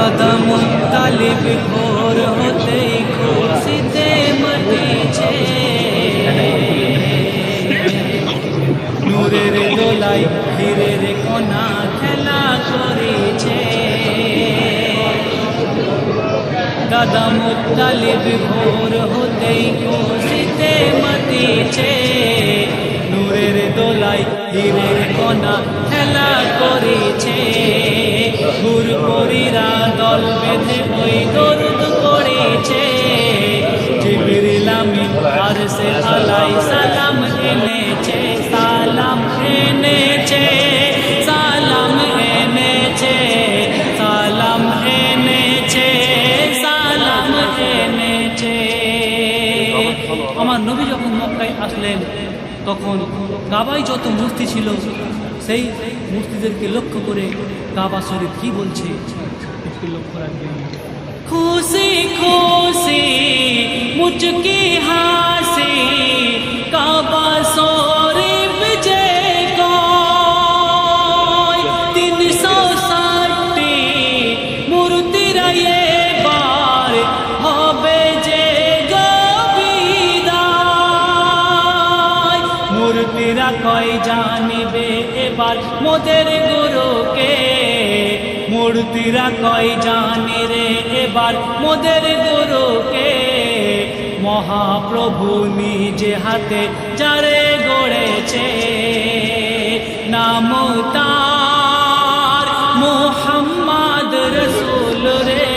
দাদা মুতালিব ভোর হতেই খুশিতে মাতিছে নূরের দোলাই হীরের কোনা খেলা করেছে দাদা মুতালিব ভোর হতেই খুশিতে মাতিছে নূরের দোলাই হীরের কোনা খেলা করেছে বেঁধে ওই দরুদ করেছে জিবরিল আমিন আর সে আলাই সালাম এনেছে সালাম এনেছে সালাম এনেছে সালাম এনেছে সালাম এনেছে। আমার নবী যখন মক্কায় আসলেন, তখন কাবায় যত মূর্তি ছিল, সেই মূর্তিদেরকে লক্ষ্য করে কাবা শরীফ কি বলছে? একটু লক্ষ্য রাখবেন খুশি খুশি মুচকি হাসি কাবা শরীফ যে কয় তিনশো ষাটটি মূর্তিরা এবার হবে যে গবিদায় মূর্তিরা কয় জানিবে এবার মোদের গুরুকে মূর্তিরা কয়, জানি রে এবার মোদের গুরুকে। মহাপ্রভু নিজে হাতে যারে গড়েছে নাম তার মোহাম্মদ রসুল রে।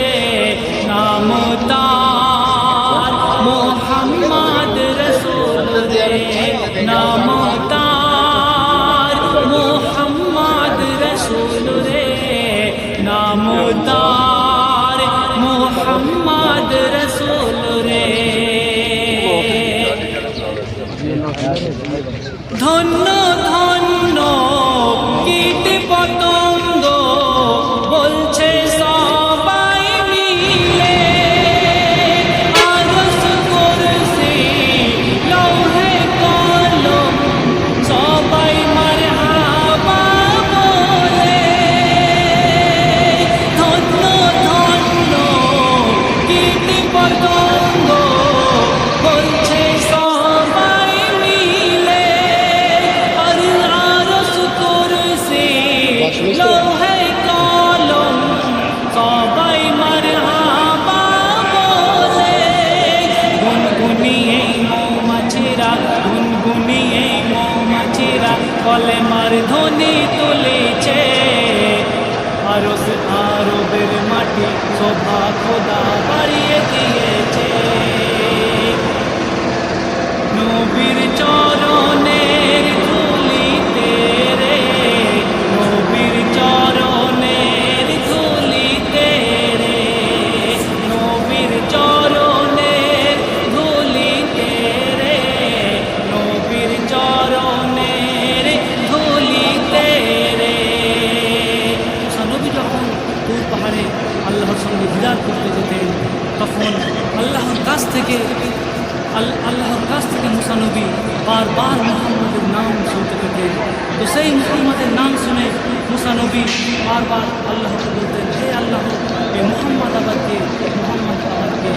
নাম তার মোহাম্মদ রসুল রে। নাম নাম তার মোহাম্মদ রসুল রে। ধন্য ধন্য লৌহে কলম সবাই মারহাবা বলে গুনগুনিয়ে মৌমাছিরা গুনগুনিয়ে মৌমাছিরা কলে মার ধ্বনি তুলেছে আরস আরবের মাটি শোভা খোদা বাড়িয়ে দিয়েছে আল্লাহর কাছ থেকে আল্লাহর কাছ থেকে মুসানবী বারবার মোহাম্মদের নাম শুনতে পেতেন। তো সেই মোহাম্মদের নাম শুনে মুসানবী বারবার আল্লাহকে বলতেন, হে আল্লাহ, এ মোহাম্মদ আবাদকে মোহাম্মদ আবারকে